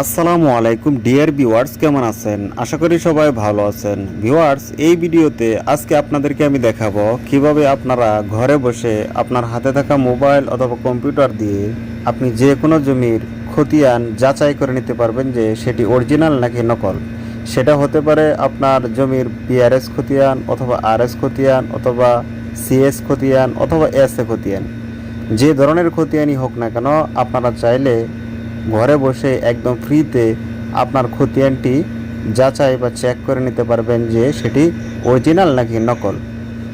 আসসালামু আলাইকুম, dear viewers, কেমন আছেন? আশা করি সবাই ভালো আছেন। ভিউয়ার্স, এই ভিডিওতে আজকে আপনাদেরকে আমি দেখাবো কীভাবে আপনারা ঘরে বসে আপনার হাতে থাকা মোবাইল অথবা কম্পিউটার দিয়ে আপনি যে কোনো জমির খতিয়ান যাচাই করে নিতে পারবেন যে সেটি অরিজিনাল নাকি নকল। সেটা হতে পারে আপনার জমির পিআরএস খতিয়ান অথবা আরএস খতিয়ান অথবা সিএস খতিয়ান অথবা এস এ খতিয়ান। যে ধরনের খতিয়ানই হোক না কেন, আপনারা চাইলে ঘরে বসে একদম ফ্রিতে আপনার খতিয়ানটি যাচাই বা চেক করে নিতে পারবেন যে সেটি অরিজিনাল নাকি নকল।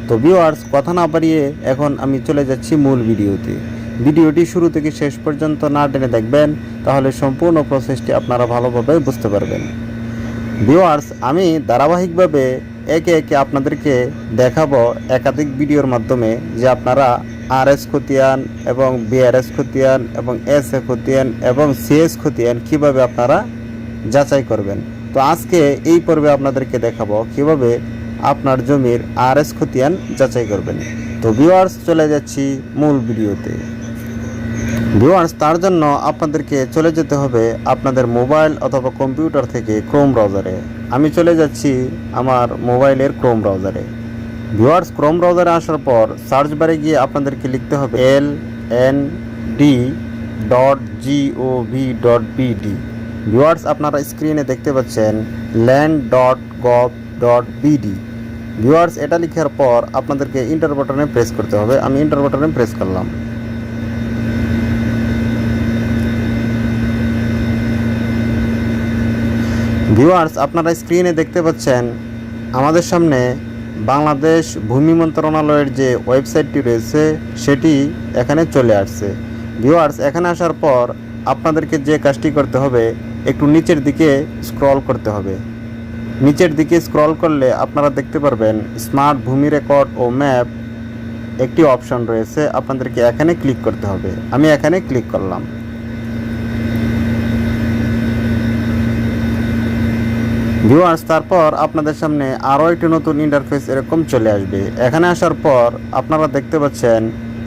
তো ভিউয়ার্স কথা না পারিয়ে এখন আমি চলে যাচ্ছি মূল ভিডিওতে। ভিডিওটি শুরু থেকে শেষ পর্যন্ত না টেনে দেখবেন, তাহলে সম্পূর্ণ প্রসেসটি আপনারা ভালোভাবে বুঝতে পারবেন। ভিউয়ার্স আমি ধারাবাহিকভাবে একে একে আপনাদেরকে দেখাবো একাধিক ভিডিওর মাধ্যমে যে আপনারা আর এস খতিয়ান এবং বিআরএস খতিয়ান এবং এস এ খতিয়ান এবং সিএস খতিয়ান কীভাবে আপনারা যাচাই করবেন? তো আজকে এই পর্বে আপনাদেরকে দেখাবো কীভাবে আপনার জমির আর এস খতিয়ান যাচাই করবেন। তো ভিউয়ার্স, চলে যাচ্ছি মূল ভিডিওতে। ভিউয়ার্স, তার জন্য আপনাদেরকে চলে যেতে হবে আপনাদের মোবাইল অথবা কম্পিউটার থেকে ক্রোম ব্রাউজারে। আমি চলে যাচ্ছি আমার মোবাইলের ক্রোম ব্রাউজারে। ভিউয়ার্স, ক্রোম ব্রাউজারে আসার পর সার্চ বারে গিয়ে আপনাদেরকে লিখতে হবে L N D dot G O V dot BD viewers আপনারা স্ক্রিনে দেখতে পাচ্ছেন land dot gov dot BD viewers, এটা লেখার পর আপনাদেরকে ইন্টার বাটনে প্রেস করতে হবে। আমি ইন্টার বাটনে প্রেস করলাম। ভিওয়ার্স আপনারা স্ক্রিনে দেখতে পাচ্ছেন আমাদের সামনে বাংলাদেশ ভূমি মন্ত্রণালয়ের যে ওয়েবসাইটটি রয়েছে, সেটি এখানে চলে আসছে। ভিউয়ার্স এখানে আসার পর আপনাদেরকে যে কাজটি করতে হবে, একটু নিচের দিকে স্ক্রল করতে হবে। নিচের দিকে স্ক্রল করলে আপনারা দেখতে পারবেন স্মার্ট ভূমি রেকর্ড ও ম্যাপ একটি অপশন রয়েছে, আপনাদেরকে এখানে ক্লিক করতে হবে। আমি এখানে ক্লিক করলাম। ভিউয়ার্স তারপর আপনাদের সামনে আরও একটি নতুন ইন্টারফেস এরকম চলে আসবে। এখানে আসার পর আপনারা দেখতে পাচ্ছেন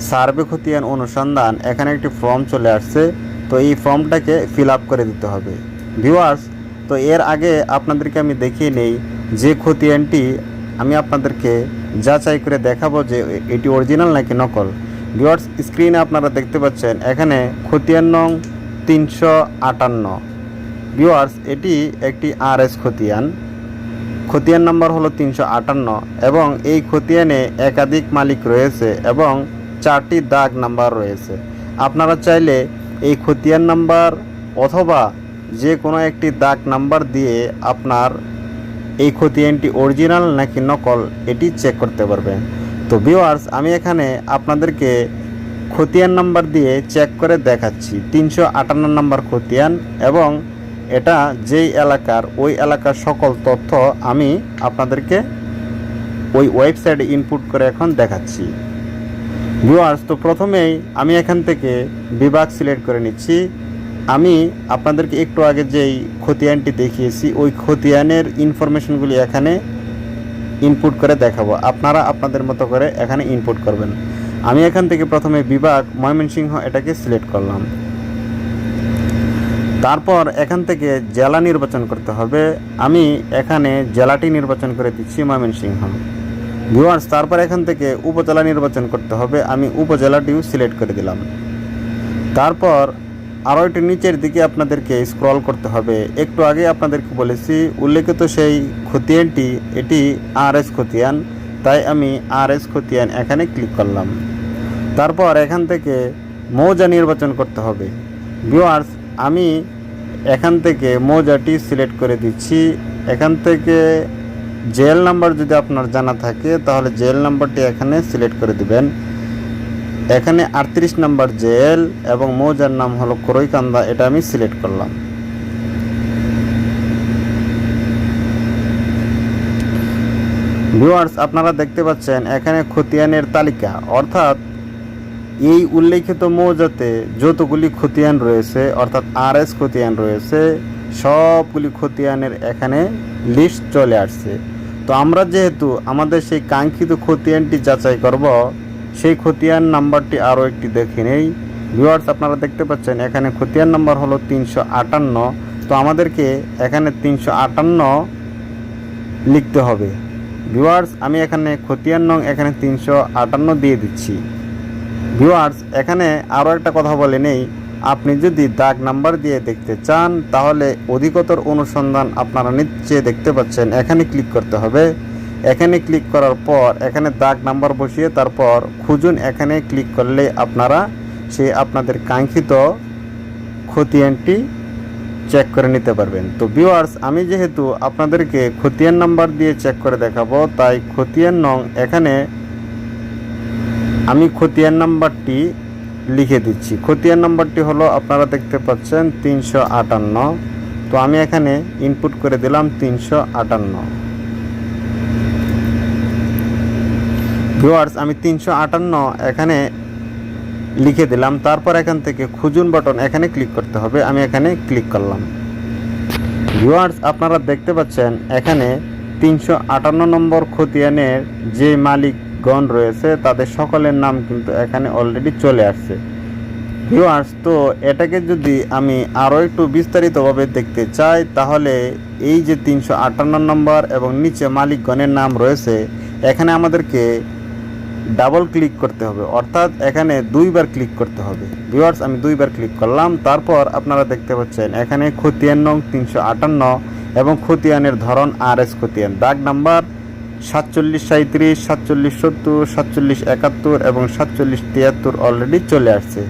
সার্ভে খতিয়ান অনুসন্ধান, এখানে একটি ফর্ম চলে আসছে। তো এই ফর্মটাকে ফিল আপ করে দিতে হবে। ভিউয়ার্স তো এর আগে আপনাদেরকে আমি দেখিয়ে নেই যে খতিয়ানটি আমি আপনাদেরকে যাচাই করে দেখাবো যে এটি অরিজিনাল নাকি নকল। ভিউয়ার্স স্ক্রিনে আপনারা দেখতে পাচ্ছেন এখানে খতিয়ান নং তিনশো আটান্ন। ভিউয়ার্স এটি একটি আর এস খতিয়ান। খতিয়ান নাম্বার হলো তিনশো আটান্ন এবং এই খতিয়ানে একাধিক মালিক রয়েছে এবং চারটি দাগ নাম্বার রয়েছে। আপনারা চাইলে এই খতিয়ান নাম্বার অথবা যে কোনো একটি দাগ নাম্বার দিয়ে আপনার এই খতিয়ানটি অরিজিনাল নাকি নকল, এটি চেক করতে পারবেন। তো ভিউয়ার্স আমি এখানে আপনাদেরকে খতিয়ান নাম্বার দিয়ে চেক করে দেখাচ্ছি। তিনশো আটান্ন নম্বর খতিয়ান এবং এটা যেই এলাকার, ওই এলাকার সকল তথ্য আমি আপনাদেরকে ওই ওয়েবসাইটে ইনপুট করে এখন দেখাচ্ছি। ভিউয়ার্স তো প্রথমেই আমি এখান থেকে বিভাগ সিলেক্ট করে নিচ্ছি। আমি আপনাদেরকে একটু আগে যেই খতিয়ানটি দেখিয়েছি, ওই খতিয়ানের ইনফরমেশনগুলি এখানে ইনপুট করে দেখাবো। আপনারা আপনাদের মতো করে এখানে ইনপুট করবেন। আমি এখান থেকে প্রথমে বিভাগ ময়মনসিংহ এটাকে সিলেক্ট করলাম। তারপর এখান থেকে জেলা নির্বাচন করতে হবে। আমি এখানে জেলাটি নির্বাচন করে দিচ্ছি ময়মনসিংহ। ভিউয়ার্স, তারপর এখান থেকে উপজেলা নির্বাচন করতে হবে। আমি উপজেলাটিও সিলেক্ট করে দিলাম। তারপর আরও একটু নিচের দিকে আপনাদেরকে স্ক্রল করতে হবে। একটু আগে আপনাদেরকে বলেছি, উল্লেখিত সেই খতিয়ানটি, এটি আর এস খতিয়ান। তাই আমি আর এস খতিয়ান এখানে ক্লিক করলাম। তারপর এখান থেকে মৌজা নির্বাচন করতে হবে। ভিউয়ার্স আমি এখান থেকে মোজাটি সিলেক্ট করে দিচ্ছি। এখান থেকে জেল নাম্বার যদি আপনার জানা থাকে, তাহলে জেল নাম্বারটি এখানে সিলেক্ট করে দিবেন। এখানে আটত্রিশ নাম্বার জেল এবং মৌজার নাম হলো করইকান্দা, এটা আমি সিলেক্ট করলাম। ভিউয়ার্স, আপনারা দেখতে পাচ্ছেন এখানে খতিয়ানের তালিকা। অর্থাৎ এই উল্লেখিত মৌজাতে যতগুলি খতিয়ান রয়েছে, অর্থাৎ আর এস খতিয়ান রয়েছে, সবগুলি খতিয়ানের এখানে লিস্ট চলে আসছে। তো আমরা যেহেতু আমাদের সেই কাঙ্ক্ষিত খতিয়ানটি যাচাই করব, সেই খতিয়ান নাম্বারটি আরও একটি দেখে নেই। ভিউয়ার্স আপনারা দেখতে পাচ্ছেন, এখানে খতিয়ান নাম্বার হলো তিনশো আটান্ন। তো আমাদেরকে এখানে তিনশো আটান্ন লিখতে হবে। ভিউয়ার্স আমি এখানে খতিয়ান নং এখানে তিনশো আটান্ন দিয়ে দিচ্ছি। ভিউয়ার্স, এখানে আরও একটা কথা বলে নেই। আপনি যদি দাগ নাম্বার দিয়ে দেখতে চান, তাহলে অধিকতর অনুসন্ধান আপনারা নিচে দেখতে পাচ্ছেন। এখানে ক্লিক করতে হবে। এখানে ক্লিক করার পর এখানে দাগ নাম্বার বসিয়ে তারপর খুঁজুন। এখানে ক্লিক করলে আপনারা সেই আপনাদের কাঙ্ক্ষিত খতিয়ানটি চেক করে নিতে পারবেন। তো ভিউয়ার্স, আমি যেহেতু আপনাদেরকে খতিয়ান নাম্বার দিয়ে চেক করে দেখাবো, তাই খতিয়ান নং এখানে আমি খতিয়ান নাম্বারটি লিখে দিচ্ছি। খতিয়ান নাম্বারটি হলো আপনারা দেখতে পাচ্ছেন তিনশো আটান্ন। তো আমি এখানে ইনপুট করে দিলাম তিনশো আটান্ন। ভিউয়ার্স, আমি তিনশো আটান্ন এখানে লিখে দিলাম। তারপর এখান থেকে খুঁজুন বাটন এখানে ক্লিক করতে হবে। আমি এখানে ক্লিক করলাম। ভিউয়ার্স, আপনারা দেখতে পাচ্ছেন এখানে তিনশো আটান্ন নম্বর খতিয়ানের যে মালিকগণ রয়েছে, তাদের সকলের নাম কিন্তু এখানে অলরেডি চলে আসছে। ভিউয়ার্স তো এটাকে যদি আমি আরও একটু বিস্তারিতভাবে দেখতে চাই, তাহলে এই যে তিনশো আটান্ন নম্বর এবং নিচে মালিকগণের নাম রয়েছে, এখানে আমাদেরকে ডাবল ক্লিক করতে হবে। অর্থাৎ এখানে দুইবার ক্লিক করতে হবে। ভিউয়ার্স আমি দুইবার ক্লিক করলাম, তারপর আপনারা দেখতে পাচ্ছেন, এখানে খতিয়ান নং তিনশো আটান্ন এবং খতিয়ানের ধরন আর এস খতিয়ান। দাগ নাম্বার সাতচল্লিশ সাঁত্রিশ সাতচল্লিশ সত্তর, সাতচল্লিশ একাত্তর এবং সাতচল্লিশ তিয়াত্তর অলরেডি চলে আসছে।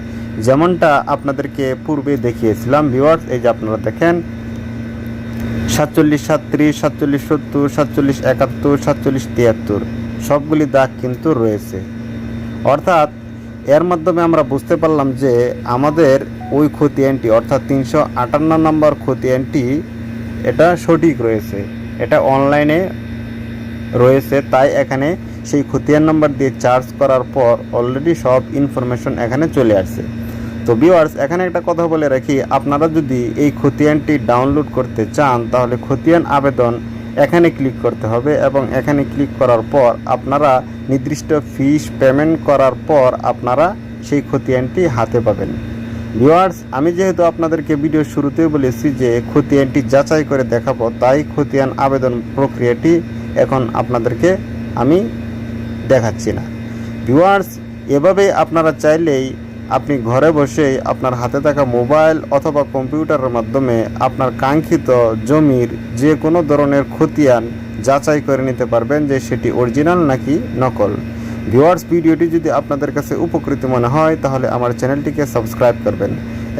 যেমনটা আপনাদেরকে পূর্বে দেখিয়েছিলাম ভিওয়ার্স এই যে আপনারা দেখেন, সাতচল্লিশ সাতত্রিশ সাতচল্লিশ সত্তর, সাতচল্লিশ একাত্তর, সাতচল্লিশ তিয়াত্তর, সবগুলি দাগ কিন্তু রয়েছে। অর্থাৎ, এর মাধ্যমে আমরা বুঝতে পারলাম যে আমাদের ওই খতিয়ানটি অর্থাৎ তিনশো আটান্ন নম্বর খতিয়ানটি এটা সঠিক রয়েছে। এটা অনলাইনে রয়েছে, তাই এখানে সেই খতিয়ান নাম্বার দিয়ে চার্জ করার পর অলরেডি সব ইনফরমেশন এখানে চলে আসছে। তো ভিউয়ার্স এখানে একটা কথা বলে রাখি, আপনারা যদি এই খতিয়ানটি ডাউনলোড করতে চান, তাহলে খতিয়ান আবেদন এখানে ক্লিক করতে হবে এবং এখানে ক্লিক করার পর আপনারা নির্দিষ্ট ফিস পেমেন্ট করার পর আপনারা সেই খতিয়ানটি হাতে পাবেন। ভিউয়ার্স আমি যেহেতু আপনাদেরকে ভিডিও শুরুতেই বলেছি যে খতিয়ানটি যাচাই করে দেখাবো, তাই খতিয়ান আবেদন প্রক্রিয়াটি এখন আপনাদেরকে আমি দেখাচ্ছি না। ভিউয়ার্স এভাবে আপনারা চাইলেই আপনি ঘরে বসেই আপনার হাতে থাকা মোবাইল অথবা কম্পিউটারের মাধ্যমে আপনার কাঙ্ক্ষিত জমির যে কোনো ধরনের খতিয়ান যাচাই করে নিতে পারবেন যে সেটি অরিজিনাল নাকি নকল। ভিউয়ার্স ভিডিওটি যদি আপনাদের কাছে উপকৃত মনে হয়, তাহলে আমার চ্যানেলটিকে সাবস্ক্রাইব করবেন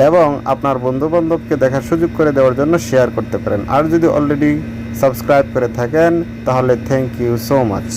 এবং আপনার বন্ধুবান্ধবকে দেখার সুযোগ করে দেওয়ার জন্য শেয়ার করতে পারেন। আর যদি অলরেডি সাবস্ক্রাইব করে থাকেন তাহলে থ্যাংক ইউ সো মাচ